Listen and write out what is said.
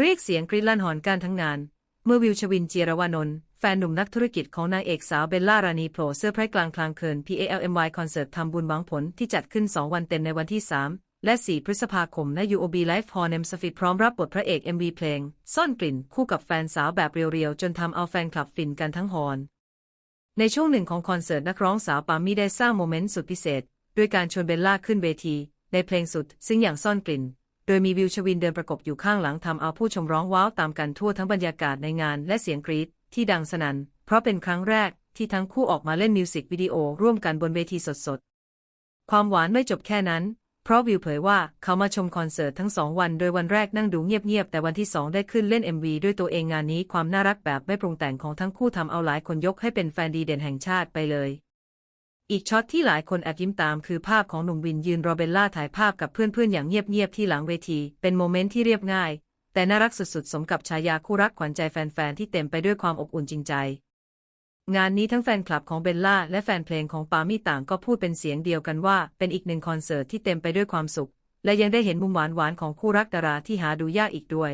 เรียกเสียงกรีดลั่นหอนการทั้งงาน เมื่อวิวชวินเจียรวานนท์แฟนหนุ่มนักธุรกิจของนางเอกสาวเบลล่ารานีโผล่เสื้อไพรส์กลางคลางเคิน PALMY คอนเสิร์ตทำบุญหวังผลที่จัดขึ้น 2 วันเต็มในวันที่ 3 และ 4 พฤษภาคมณ UOB Live Hall เนมสฟิตพร้อมรับบทพระเอก MV เพลง ซ่อนกลิ่นคู่กับแฟนสาวแบบเรียวๆ จนทำเอาแฟนคลับฟินกันทั้งฮอลในช่วงหนึ่งของคอนเสิร์ตนักร้องสาวปามี่ได้สร้างโมเมนต์สุดพิเศษด้วยการชวนเบลล่าขึ้นเวที ในเพลงสุดซึ่งอย่างซ่อนกลิ่น โดยมีวิวชวินเดินประกบอยู่ข้างหลังทำเอาผู้ชมร้องว้าวตามกันทั่วทั้งบรรยากาศในงานและเสียงกรี๊ดที่ดังสนั่น เพราะเป็นครั้งแรกที่ทั้งคู่ออกมาเล่นมิวสิกวิดีโอร่วมกันบนเวทีสดๆ ความหวานไม่จบแค่นั้น เพราะวิวเผยว่าเขามาชมคอนเสิร์ตทั้งสองวัน โดยวันแรกนั่งดูเงียบๆ แต่วันที่สองได้ขึ้นเล่น MV ด้วยตัวเองงานนี้ความน่ารักแบบไม่ปรุงแต่งของทั้งคู่ทำเอาหลายคนยกให้เป็นแฟนดีเด่นแห่งชาติไปเลย อีกช็อตที่หลายคนแอบยิ้มตามคือภาพของหนุ่มวินยืนรอเบลล่าถ่ายภาพกับเพื่อนๆอย่างเงียบๆที่หลังเวที เป็นโมเมนต์ที่เรียบง่าย แต่น่ารักสุดๆ สมกับฉายาคู่รักขวัญใจแฟนๆ ที่เต็มไปด้วยความอบอุ่นจริงใจ งานนี้ทั้งแฟนคลับของเบลล่าและแฟนเพลงของปามี่ต่างก็พูดเป็นเสียงเดียวกันว่า เป็นอีกหนึ่งคอนเสิร์ตที่เต็มไปด้วยความสุข และยังได้เห็นมุมหวานๆของคู่รักดาราที่หาดูยากอีกด้วย